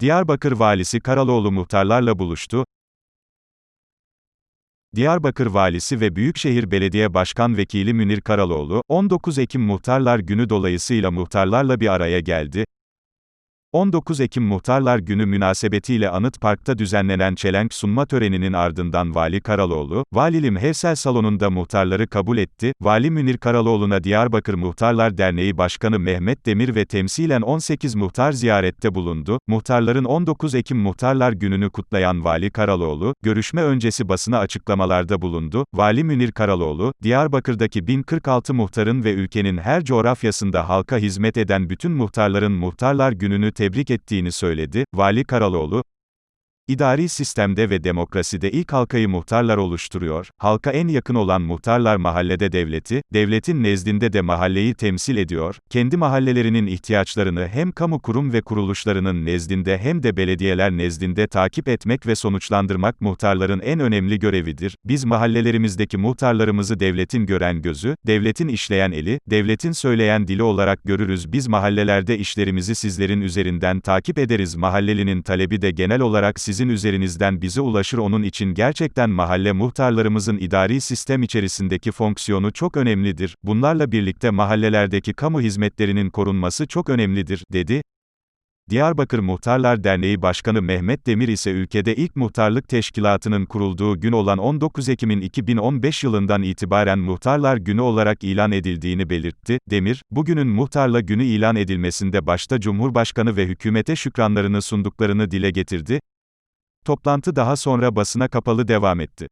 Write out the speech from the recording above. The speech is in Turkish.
Diyarbakır Valisi Karaloğlu muhtarlarla buluştu. Diyarbakır Valisi ve Büyükşehir Belediye Başkan Vekili Münir Karaloğlu, 19 Ekim Muhtarlar Günü dolayısıyla muhtarlarla bir araya geldi. 19 Ekim Muhtarlar Günü münasebetiyle Anıt Park'ta düzenlenen çelenk sunma töreninin ardından Vali Karaloğlu, Valilim Hevsel Salonu'nda muhtarları kabul etti. Vali Münir Karaloğlu'na Diyarbakır Muhtarlar Derneği Başkanı Mehmet Demir ve temsilen 18 muhtar ziyarette bulundu. Muhtarların 19 Ekim Muhtarlar Günü'nü kutlayan Vali Karaloğlu, görüşme öncesi basına açıklamalarda bulundu. Vali Münir Karaloğlu, Diyarbakır'daki 1046 muhtarın ve ülkenin her coğrafyasında halka hizmet eden bütün muhtarların Muhtarlar Günü'nü tebrik ettiğini söyledi. Vali Karaloğlu, İdari sistemde ve demokraside ilk halkayı muhtarlar oluşturuyor, halka en yakın olan muhtarlar mahallede devleti, devletin nezdinde de mahalleyi temsil ediyor, kendi mahallelerinin ihtiyaçlarını hem kamu kurum ve kuruluşlarının nezdinde hem de belediyeler nezdinde takip etmek ve sonuçlandırmak muhtarların en önemli görevidir. Biz mahallelerimizdeki muhtarlarımızı devletin gören gözü, devletin işleyen eli, devletin söyleyen dili olarak görürüz. Biz mahallelerde işlerimizi sizlerin üzerinden takip ederiz. Mahallelinin talebi de genel olarak sizin üzerinizden bize ulaşır. Onun için gerçekten mahalle muhtarlarımızın idari sistem içerisindeki fonksiyonu çok önemlidir. Bunlarla birlikte mahallelerdeki kamu hizmetlerinin korunması çok önemlidir, dedi. Diyarbakır Muhtarlar Derneği Başkanı Mehmet Demir ise ülkede ilk muhtarlık teşkilatının kurulduğu gün olan 19 Ekim'in 2015 yılından itibaren Muhtarlar Günü olarak ilan edildiğini belirtti. Demir, bugünün Muhtarla Günü ilan edilmesinde başta Cumhurbaşkanı ve hükümete şükranlarını sunduklarını dile getirdi. Toplantı daha sonra basına kapalı devam etti.